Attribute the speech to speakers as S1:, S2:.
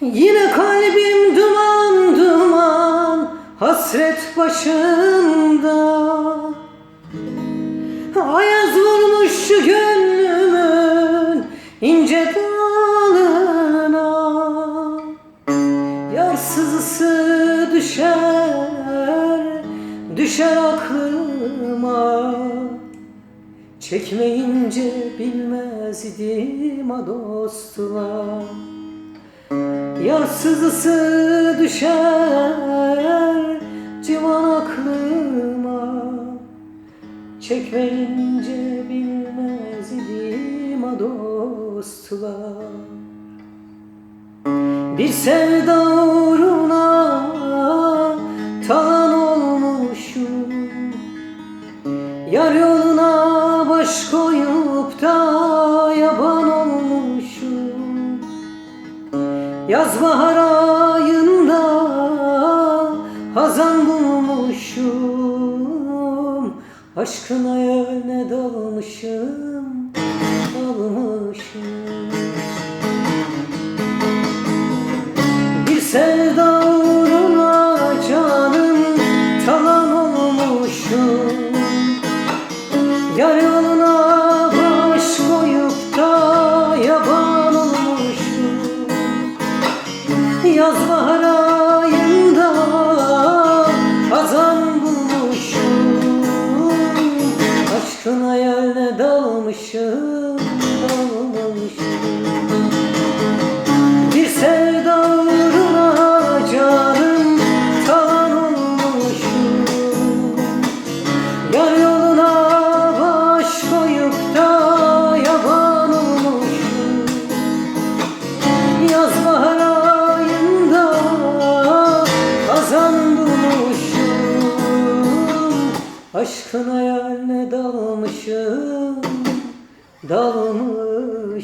S1: Yine kalbim duman duman Hasret başında. Ayaz vurmuş şu gönlümün ince dalına. Yarsızısı düşer, düşer aklıma. Çekmeyince bilmezdim a dostlar Yarsızısı düşer civan aklıma. Çekmeyince bilmezdim a dostlar. Bir sevda uğruna talan olmuşum. Yar yoluna baş koyup Yaz bahar ayında hazan bulmuşum. Aşkına yöne dalmışım, dalmışım Yaz bahar ayında hazan bulmuşum. Aşkın hayaline dalmışım, dalmışım Aşkın hayaline dalmışım, dalmışım